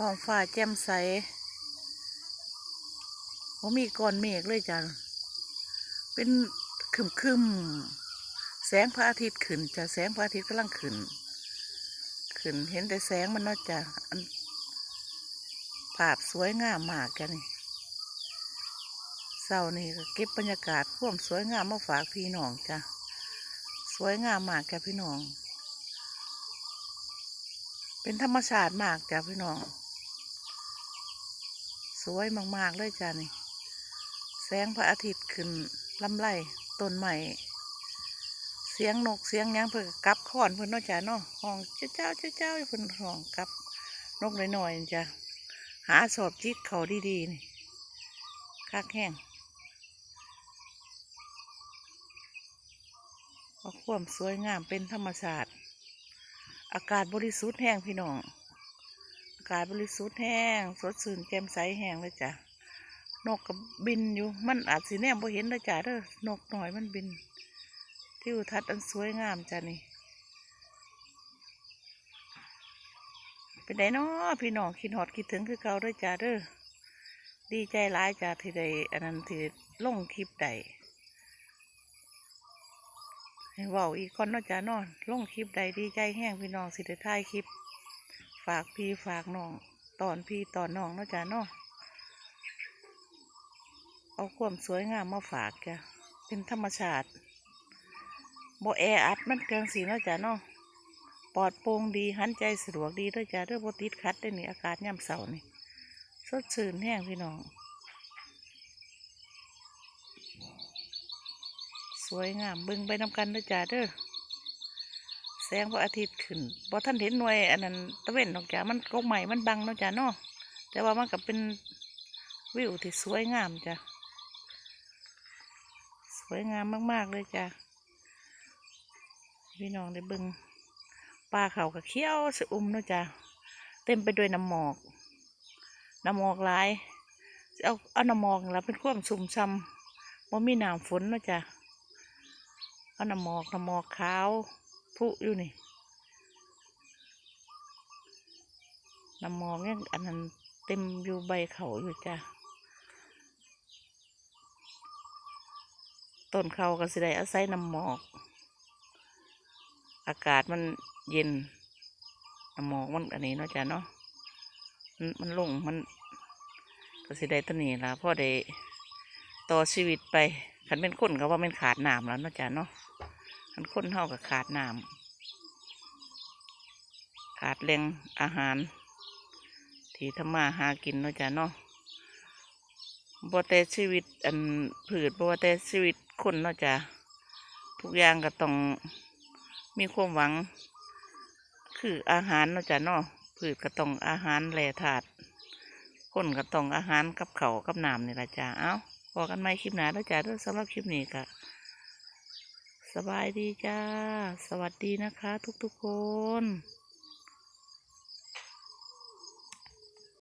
ท้องฟ้าแจ่มใสว่ามีก้อนเมฆเลยจ้ะเป็นคึมคึมๆแสงพระอาทิตย์ขึ้นจ้ะแสงพระอาทิตย์กำลังขึ้น ขึ้นเห็นแต่แสงมันเนาะจ้ะภาพสวยงามมากจ้ะนี่เศร้านี่ก็เก็บบรรยากาศควมสวยงามมาฝากพี่น้องจ้ะสวยงามมากจ้ะพี่น้อง เป็นธรรมชาติมากจ้ะพี่น้อง สวยมาก ๆ เลยจ้ะนี่ แสงพระอาทิตย์ขึ้นลำไรต้นไม้เสียงนกเสียงยังเพิ่นก็กลับขอนเพิ่อนเนาะจ้ะเนาะห้องเจ้าเจ้าเจ้าเจ้าเพิ่อนห้องกลับนกหน้อยๆจ้ะหาสอบจิกเขาดีๆนี่คักแห้งเอาความสวยงามเป็นธรรมชาติ อากาศบริสุทธิ์แห้งพี่น้อง กาศบริสุทธิ์แห้งสดชื่นแจ่มใสแห้งเลยจ้ะนกกับบินอยู่มันอาจสิแนมบ่เห็นเลยจ้ะเด้อนกหน่อยมันบินทิวทัศน์อันสวยงามจ้ะนี่เป็นไดเนาะพี่น้องคิดฮอดคิดถึงคือเก่าเด้วยจ้ะเด้อดีใจหลายจ้ะที่ได้อันนั้นที่ลงคลิปได้ให้เว้าอีกคนเนาะจ้ะนาะลงคลิปใดดีใจแห้งพี่น้องสิได้ถ่ายคลิป ฝากพี่ฝากน้อง ตอนพี่ตอนน้องเนาะจ้ะเนาะเอาความสวยงามมาฝากจ้ะเป็นธรรมชาติโบแออัดมันเกินสีเนาะจ้ะเนาะปลอดโปร่งดีหันใจสะดวกดีเด้วยจ้ะเด้อบ่ติดขัดได้นี่อากาศย่ำเสาร์นี่สดชื่นแห้งพี่น้อง สวยงามเบิ่งไปนำกันเด้วยจ้ะเด้อ แสงพระอาทิตย์ขึ้นบ่ท่านเห็นหน่วยอันนั้นตะเวนดอกจ้ะมันก็ใหม่มันบังนาะจ้ะเนาะแต่ว่ามันก็เป็นวิวที่สวยงามจ้ะสวยงามมาก ๆ เลยจ้ะพี่น้องได้เบิ่งปลาเขากับเขี้ยวสะอุ่มเนาะจ้ะเต็มไปด้วยน้ำหมอกน้ำหมอกหลายเอาเอาน้ำหมอกแล้วเป็นความสุ่มช่ำบ่มีน้ำฝนเนาะจ้ะเอาน้ำหมอกน้ำหมอกขาว ผุอยู่นี่น้ำหมอกเนี่ยอันนั้นเต็มอยู่ใบเขาอยู่จ้ะต้นเขาก็สิได้อาศัยน้ำหมอก อากาศมันเย็นน้ำหมอกมันอันนี้เนาะจ้ะเนาะมันมันลงมันก็สิได้ตัวนี้ละพ่อได้ต่อชีวิตไปคันเป็นคนก็ว่ามันขาดน้ำแล้วเนาะจ้ะเนาะ คันคนเท่ากับขาดน้ำขาดแหล่งอาหาร ที่ทำมาหากินเนาะจ้ะเนาะบ่แต่ชีวิตอันผืดบ่แต่ชีวิตคนเนาะจ้ะทุกอย่างก็ต้องมีความหวัง คืออาหารเนาะจ้ะเนาะพืชก็ต้องอาหารแหล่ถาดคนก็ต้องอาหารกับเขากับน้ำนี่ละจ้ะเอ้าพอกันไหมคลิปหน้าแล้วจ้ะด้วยสำหรับคลิปนี้ก็ สบายดีจ้า สวัสดีนะคะทุกๆคน